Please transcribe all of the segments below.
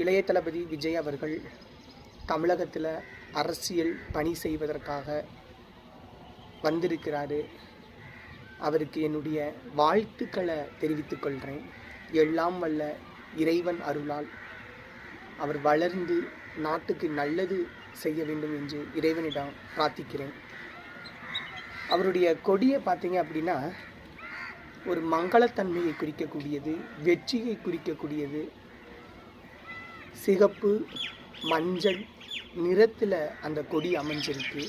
இளைய தளபதி விஜய் அவர்கள் தமிழகத்தில் அரசியல் பணி செய்வதற்காக வந்திருக்கிறாரு. அவருக்கு என்னுடைய வாழ்த்துக்களை தெரிவித்துக் கொள்கிறேன் எல்லாம் வல்ல இறைவன் அருளால் அவர் வளர்ந்து நாட்டுக்கு நல்லது செய்ய வேண்டும் என்று இறைவனிடம் பிரார்த்திக்கிறேன். அவருடைய கொடியை பார்த்தீங்க அப்படின்னா ஒரு மங்களத்தன்மையை குறிக்கக்கூடியது வெற்றியை குறிக்கக்கூடியது சிகப்பு மஞ்சள் நிறத்தில் அந்த கொடி அமைஞ்சிருக்கு.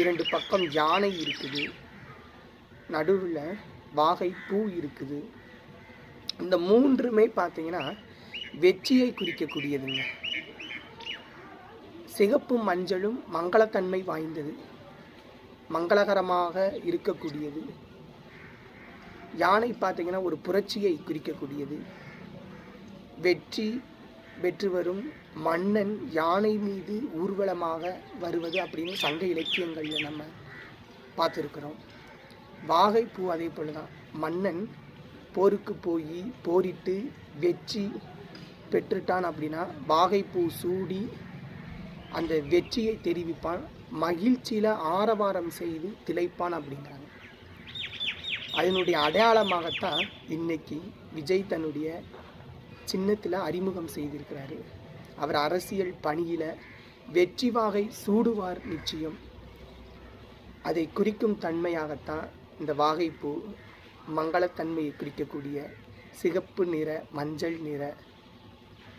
இரண்டு பக்கம் யானை இருக்குது. நடுவில் வாகை பூ இருக்குது. இந்த மூன்றுமே பார்த்தீங்கன்னா வெற்றியை குறிக்கக்கூடியதுங்க. சிகப்பும் மஞ்சளும் மங்களத்தன்மை வாய்ந்தது. மங்களகரமாக இருக்கக்கூடியது. யானை பார்த்தீங்கன்னா ஒரு புரட்சியை குறிக்கக்கூடியது. வெற்றி வெற்றி வரும். மன்னன் யானை மீது ஊர்வலமாக வருவது அப்படின்னு சங்க இலக்கியங்களில் நம்ம பார்த்துருக்குறோம். வாகைப்பூ அதே போல தான் மன்னன் போருக்கு போய் போரிட்டு வெற்றி பெற்றுட்டான் அப்படின்னா வாகைப்பூ சூடி அந்த வெற்றியை தெரிவிப்பான். மகிழ்ச்சியில் ஆரவாரம் செய்து திளைப்பான் அப்படிங்கிறாங்க. அதனுடைய அடையாளமாகத்தான் இன்னைக்கு விஜய் தன்னுடைய சின்னத்தில் அறிமுகம் செய்திருக்கிறாரு. அவர் அரசியல் பணியில் வெற்றி வாகை சூடுவார் நிச்சயம். அதை குறிக்கும் தன்மையாகத்தான் இந்த வாகைப்பூ மங்களத்தன்மையை குறிக்கக்கூடிய சிகப்பு நிற மஞ்சள் நிற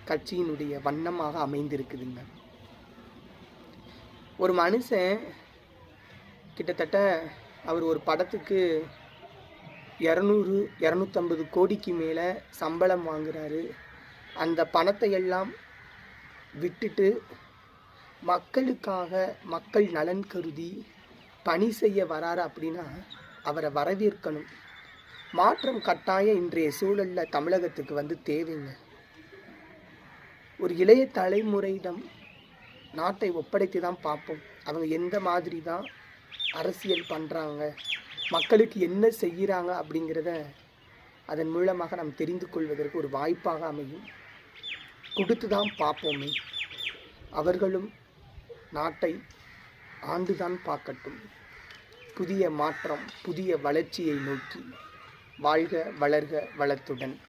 கட்சியினுடைய வண்ணமாக அமைந்திருக்குதுங்க. ஒரு மனுஷன் கிட்டத்தட்ட அவர் ஒரு படத்துக்கு இரநூறு இரநூத்தம்பது கோடிக்கு மேலே சம்பளம் வாங்குறாரு. அந்த பணத்தை எல்லாம் விட்டுட்டு மக்களுக்காக மக்கள் நலன் கருதி பணி செய்ய வராரு அப்படின்னா அவரை வரவேற்கணும். மாற்றம் கட்டாயம் இன்றைய சூழலில் தமிழகத்துக்கு வந்து தேவைங்க. ஒரு இளைய தலைமுறையிடம் நாட்டை ஒப்படைத்து தான் பார்ப்போம். அவங்க எந்த மாதிரி தான் அரசியல் பண்ணுறாங்க மக்களுக்கு என்ன செய்கிறாங்க அப்படிங்கிறத அதன் மூலமாக நாம் தெரிந்து கொள்வதற்கு ஒரு வாய்ப்பாக அமையும். கொடுத்து தான் பார்ப்போமே. அவர்களும் நாட்டை ஆண்டுதான் பார்க்கட்டும். புதிய மாற்றம் புதிய வளர்ச்சியை நோக்கி வாழ்க வளர்க வளத்துடன்.